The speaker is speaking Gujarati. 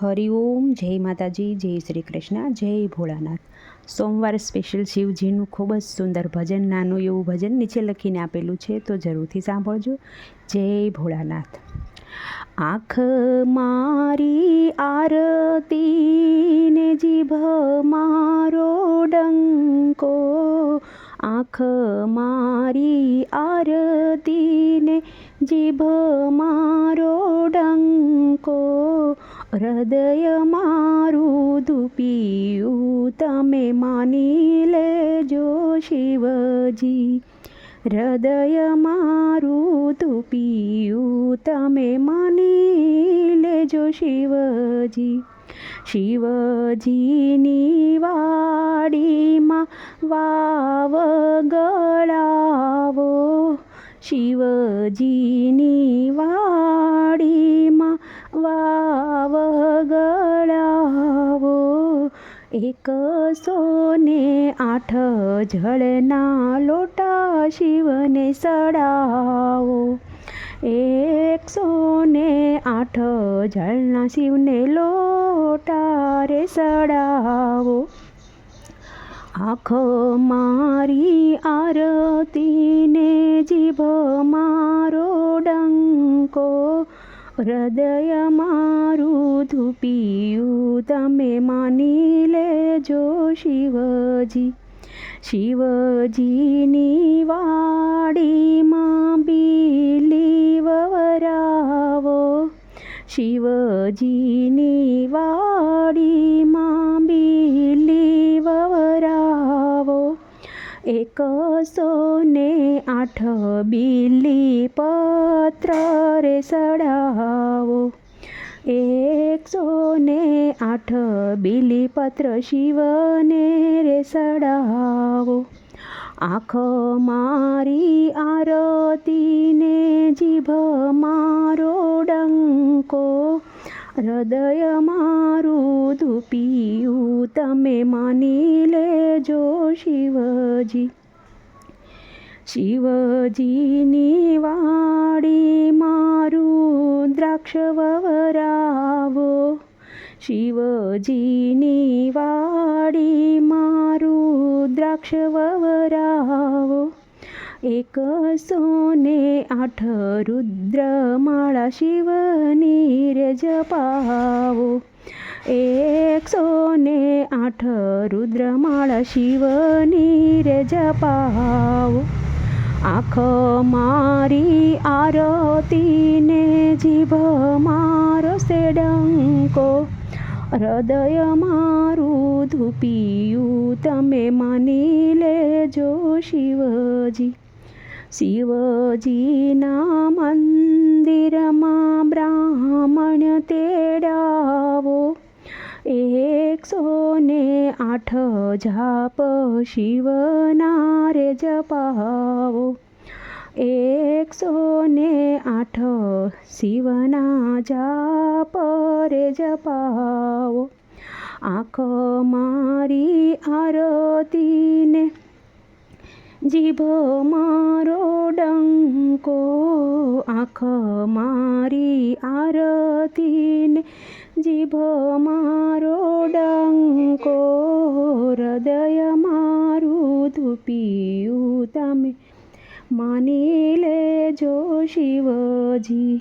હરિઓમ જય માતાજી, જય શ્રી કૃષ્ણ, જય ભોળાનાથ. સોમવાર સ્પેશિયલ શિવજીનું ખૂબ જ સુંદર ભજન, નાનું એવું ભજન નીચે લખીને આપેલું છે, તો જરૂરથી સાંભળજો. જય ભોળાનાથ. આંખ મારી આરતી ને જીભ મારો ડંકો. આંખ મારી આરતી ને જીભ મારો ડંકો. હૃદય મારું ધૂપિયું તમે માની લેજો શિવજી હૃદય મારું ધૂપિયું તમે માની લેજો શિવજી શિવજીની વાડીમાં વાવ ગળાવો શિવજીની ગળાવો. એક સોને આઠ જળના લોટા શિવને સડાવો. એક સોને આઠ જળના શિવને લોટા રે સડાવો. આંખો મારી આરતીને જીભ હૃદય મારું ધૂપિયું તમે માની લેજો શિવજી. શિવજીની વાડીમાં બીલી વવરાવો શિવજીની વાડીમાં બીલી એકસો ને આઠ બિલી પત્ર રે સડાવો. એકસો ને આઠ બીલીપત્ર શિવને રે સડાવો. આંખ મારી આરતીને જીભ મારો ડંકો હૃદય મારું ધૂપિયું તમે માની લેજો શિવજી શિવજીની વાડી મારું દ્રાક્ષ વવરાવો શિવજીની વાડી મારું દ્રાક્ષ વવરાવો એકસો સોને આઠ રુદ્રમાળા શિવની રે જપાવો. એકસો ને આઠ રુદ્રમાળા શિવની રે જપાવો. આંખ મારી આરતીને જીભ મારો સેડંકો. હૃદય મારું ધૂપિયું, તમે માની લેજો શિવજી. શિવજીના મંદિરમાં બ્રાહ્મણ તેડાવો. એકસો ને આઠ જાપ શિવના રે જપાવો. એકસો ને આઠ શિવના જાપ રે જપાવો. આંખ મારી આરતીને જીભ મારો ડંકો આંખ મારી આરતીને જીભ મારો ડંકો હૃદય મારું ધૂપિયું તમે માની લેજો શિવજી